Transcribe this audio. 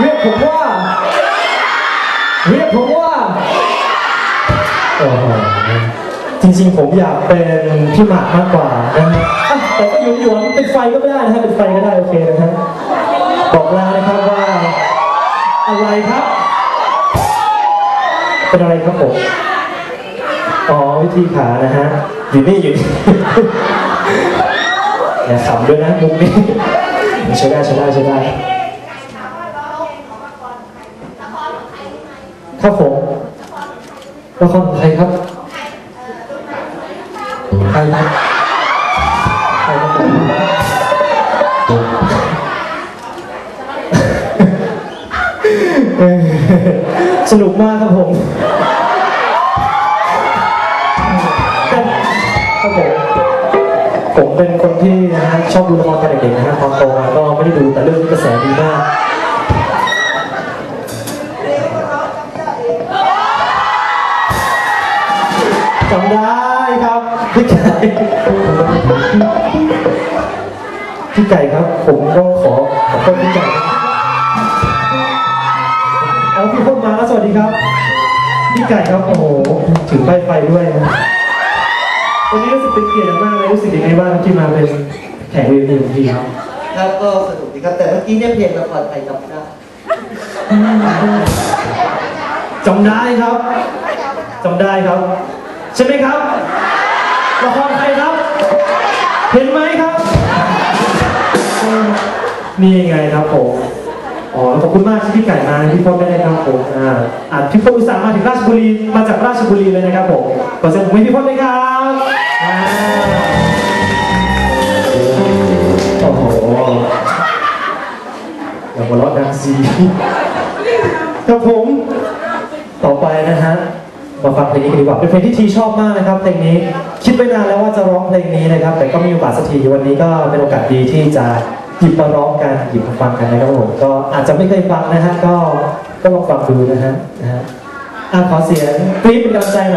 เรียกผมว่า เรียกผมว่าโอ้โหจริงๆ ผมอยากเป็นพี่หมากมากกว่านะฮะอะแต่ก็หยุนหยวนๆเป็นไฟก็ไม่ได้นะฮะเป็นไฟก็ได้โอเคนะฮะบอกล้วนะครับว่า อะไรครับ เป็นอะไรครับผมอ๋อวิธีขานะฮะอยู่นี่อยู่นี่อย่าขำด้วยนะมุกนี้ใช้ได้ใช้ได้ใช้ได้ ครับผมละครของใครับใครครับใครับผมสนุกมากครับผมครับผมผมเป็นคนที่นะฮะชอบดูละครตอนเด็กๆนะฮะตอนโตมาก็ไม่ได้ดูแต่เรื่องนี้กระแสดีมากำได้ครับพี่ไก่พี่ไก่ครับ ผมต้องขอขอโทษพี่ไก่นะครับเอาพี่พจน์มาแล้วสวัสดีครับ พี่ไก่ครับโอ้โหถือป้ายไฟด้วยนะวันนี้รู้สึกเป็นเกียรติอย่างมากเลยรู้สึกยังไงบ้างที่มาเป็นแขก VIP ของพี่ครับครับก็สนุกดีครับแต่เมื่อกี้เนี่ยเพลงละครไทยจำได้จำได้ครับจำได้ครับ ใช่ไหมครับละครใครครับ เห็นไหมครับ นี่ไงครับผมอ๋อขอบคุณมากที่พี่ไก่มาพี่พจน์ได้นะครับผมอ่าอ่าพี่พจน์อุตส่าห์มาถึงราชบุรีมาจากราชบุรีเลยนะครับผมขอเสียงปรบมือให้พี่พจน์เลยครับอ่าโอ้โหอย่าหัวเราะดังซีครับผมต่อไปนะฮะ มาฟังเพลงนี้กันดีกว่าเป็นเพลงที่ทีชอบมากนะครับเพลงนี้คิดไปนานแล้วว่าจะร้องเพลงนี้นะครับ แต่ก็ไม่มีโอกาสสักทีวันนี้ก็เป็นโอกาสดีที่จะหยิบมาร้องกันหยิบมาฟังกันนะครับผมก็อาจจะไม่เคยฟังนะฮะก็ก็ลองฟังดูนะฮะนะฮะอะขอเสียงกรี๊ดเป็นกำลังใจหน่อย